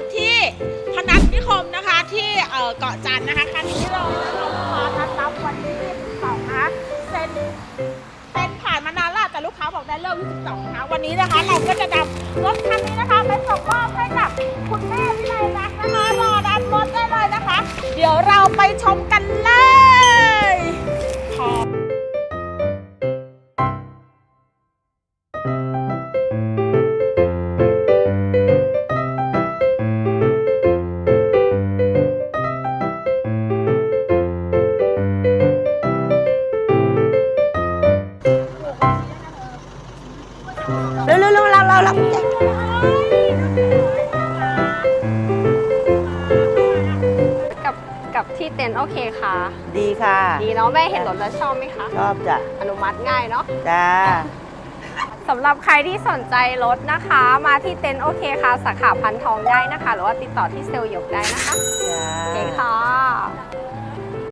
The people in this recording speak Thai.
ถที่พนักนิคมนะคะที่เกาะจันนะคะคันนี้เราลงพอทันรับวันที่22นะคะเป็นเป็นผ่านมานานแล้วแต่ลูกค้าบอกได้เริ่ม22นะคะวันนี้นะคะเราก็จะนำรถคันนี้นะคะไปส่งมอบให้กับคุณแม่วิไลรักนะคะรอรับรถได้เลยนะคะ เดี๋ยวเราไปชมกันเลย เร็วเร็วเร็วเราเราเรากับกับที่เต็นท์โอเคค่ะ ดีค่ะ ดีเนาะแม่เห็นรถแล้วชอบไหมคะ ชอบจ้ะ อนุมัติง่ายเนาะ จ้าสำหรับใครที่สนใจรถนะคะ มาที่เต็นท์โอเคค่ะ สาขาพันทองได้นะคะ หรือว่าติดต่อที่เซลล์หยกได้นะคะ